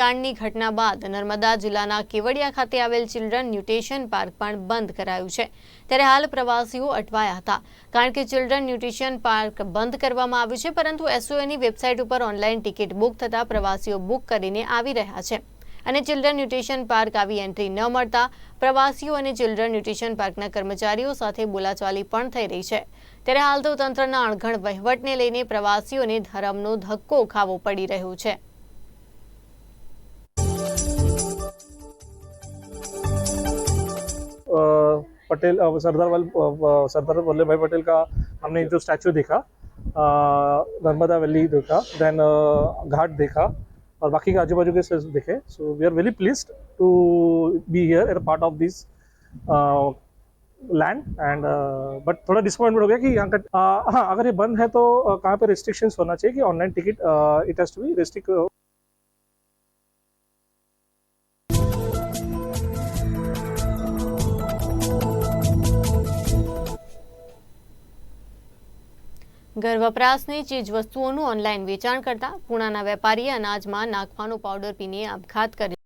કાંડની ઘટના બાદ નર્મદા જિલ્લાના કેવડિયા ખાતે આવેલ ચિલ્ડ્રન ન્યુટ્રિશન પાર્ક પણ બંધ કરાયું છે. ત્યારે હાલ પ્રવાસીઓ અટવાયા હતા. કારણ કે ચિલ્ડ્રન ન્યુટ્રિશન પાર્ક બંધ કરવામાં આવ્યું છે, પરંતુ એસઓએની વેબસાઇટ ઉપર ઓનલાઈન ટિકિટ બુક થતાં પ્રવાસીઓ બુક કરીને આવી રહ્યા છે. અને ચિલ્ડ્રન ન્યુટ્રિશન પાર્ક આવી એન્ટ્રી ન મળતા પ્રવાસીઓ અને ચિલ્ડ્રન ન્યુટ્રિશન પાર્કના કર્મચારીઓ સાથે બોલાચાલી પણ થઈ રહી છે. ત્યારે હાલ તો તંત્રના અણઘડ વહીવટને લઈને પ્રવાસીઓને ધરમનો ધક્કો ખાવો પડી રહ્યો છે. पटेल सरदार अ, सरदार वल्लभ भाई पटेल का हमने जो स्टैचू देखा नर्मदा वैली देखा देन घाट देखा और बाकी के आजू बाजू के देखे। So we are very please to be here uh part of this land and but थोड़ा डिसअपॉइंटमेंट हो गया कि यहाँ का हाँ अगर ये बंद है तो कहाँ पे रिस्ट्रिक्शंस होना चाहिए कि online ticket it has to be restrict ઘર વપરાશની ચીજ ઓનલાઈન વેચાણ કરતા પૂણાના વેપારીએ અનાજમાં નાખવાનો પાવડર પીને આપઘાત કર્યો.